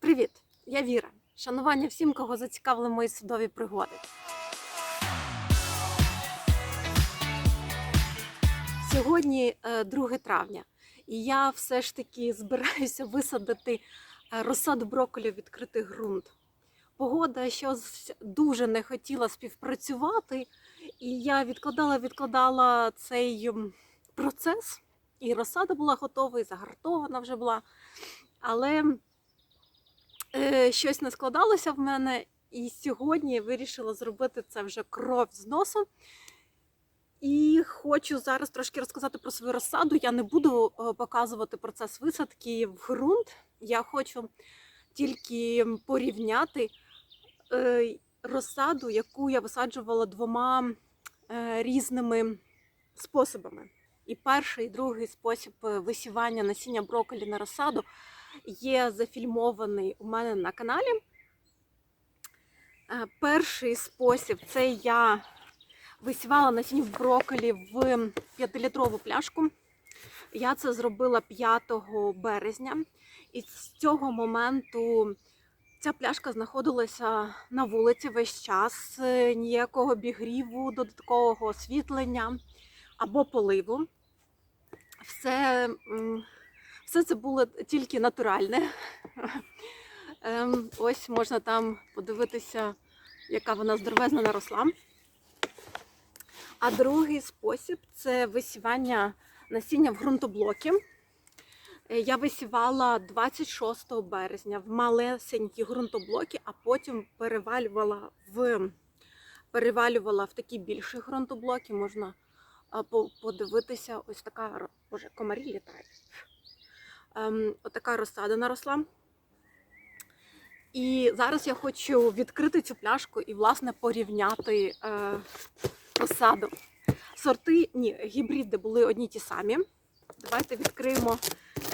Привіт! Я Віра. Шанування всім, кого зацікавили мої судові пригоди. Сьогодні е, 2 травня, і я все ж таки збираюся висадити е, розсаду брокколі в відкритий ґрунт. Погода щось дуже не хотіла співпрацювати, і я відкладала, відкладала цей процес, і розсада була готова, і загартована вже була. Але е, щось не складалося в мене, і сьогодні я вирішила зробити це вже кров з носу. І хочу зараз трошки розказати про свою розсаду. Я не буду е, показувати процес висадки в ґрунт. Я хочу тільки порівняти е, розсаду, яку я висаджувала двома е, різними способами. І перший, і другий спосіб е, висівання насіння брокколі на розсаду є зафільмований у мене на каналі. Е, Перший спосіб це я висівала насіння брокколі в 5-літрову пляшку. Я це зробила 5 березня. І з цього моменту ця пляшка знаходилася на вулиці весь час. Е, Ніякого обігріву, додаткового освітлення або поливу. Все, все це було тільки натуральне. Ем, Ось можна там подивитися, яка вона здоровезна наросла. А другий спосіб це висівання насіння в ґрунтоблоки. Е, Я висівала 26 березня в малесенькі ґрунтоблоки, а потім перевалювала в, перевалювала в такі більші ґрунтоблоки. Можна подивитися, ось така боже, комарі літають. Ем, отака розсада наросла. І зараз я хочу відкрити цю пляшку і, власне, порівняти е, розсаду. Сорти, ні, гібриди були одні ті самі. Давайте відкриємо,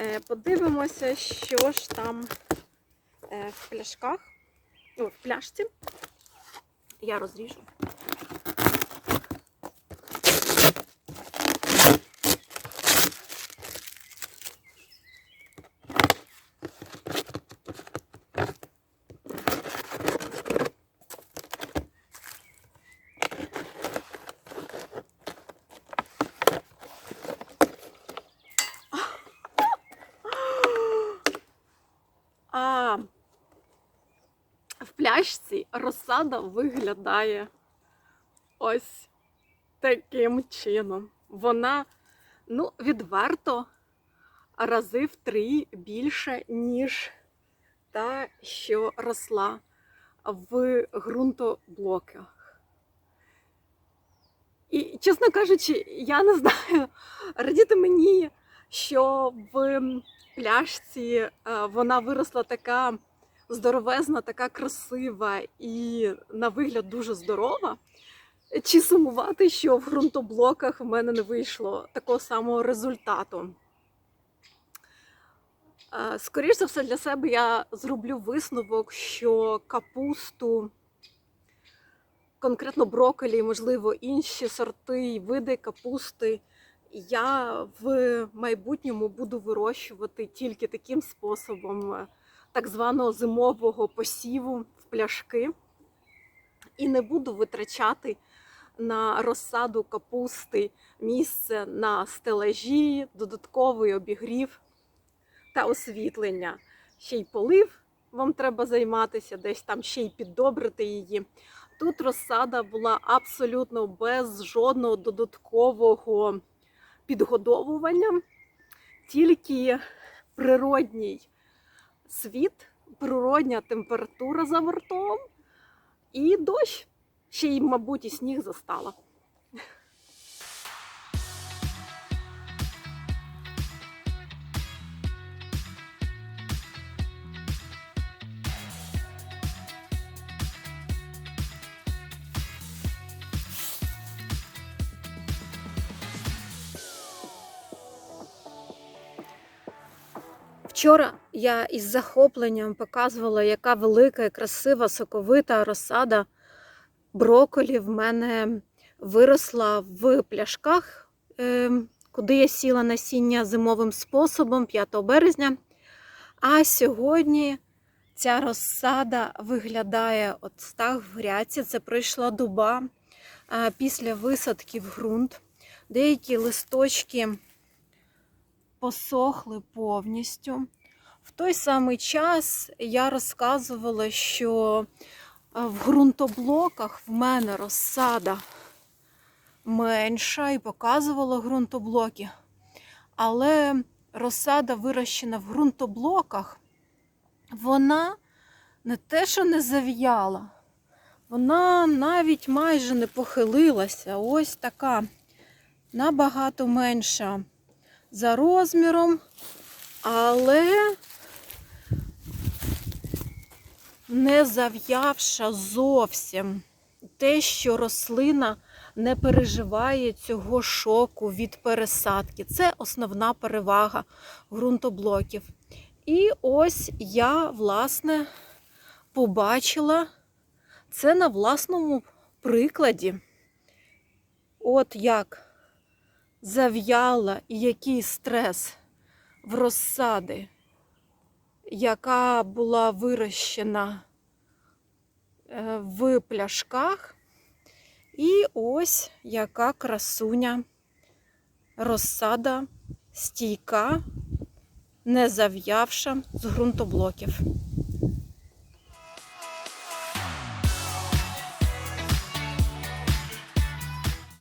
е, подивимося, що ж там е, в пляшках. О, в пляшці. Я розріжу. А в пляшці розсада виглядає ось таким чином. Вона, ну, відверто рази в три більше, ніж та, що росла в ґрунтоблоках. І, чесно кажучи, я не знаю, радіти мені, що в пляшці е, вона виросла така здоровезна, така красива і на вигляд дуже здорова. Чи сумувати, що в ґрунтоблоках в мене не вийшло такого самого результату? Е, Скоріше за все, для себе я зроблю висновок, що капусту, конкретно брокколі, можливо, інші сорти і види капусти, я в майбутньому буду вирощувати тільки таким способом так званого зимового посіву в пляшки. І не буду витрачати на розсаду капусти місце на стелажі, додатковий обігрів та освітлення. Ще й полив вам треба займатися, десь там ще й піддобрити її. Тут розсада була абсолютно без жодного додаткового підгодовування, тільки природній світ, природня температура за бортом і дощ. Ще й, мабуть, і сніг застала. Вчора я із захопленням показувала, яка велика і красива соковита розсада брокколі в мене виросла в пляшках, ем, куди я сіла насіння зимовим способом 5 березня. А сьогодні Ця розсада виглядає от так в гряці. Це пройшла доба а, після висадки в ґрунт. Деякі листочки посохли повністю. В той самий час я розказувала, що в ґрунтоблоках в мене розсада менша і показувала ґрунтоблоки. Але розсада вирощена в ґрунтоблоках, вона не те, що не зав'яла, вона навіть майже не похилилася. Ось така набагато менша за розміром, але не зав'явша зовсім те, що рослина не переживає цього шоку від пересадки. Це основна перевага ґрунтоблоків. І ось я, власне, побачила це на власному прикладі. От як зав'яла і який стрес в розсади, яка була вирощена е, в пляшках. І ось яка красуня розсада стійка, не зав'явша з ґрунтоблоків.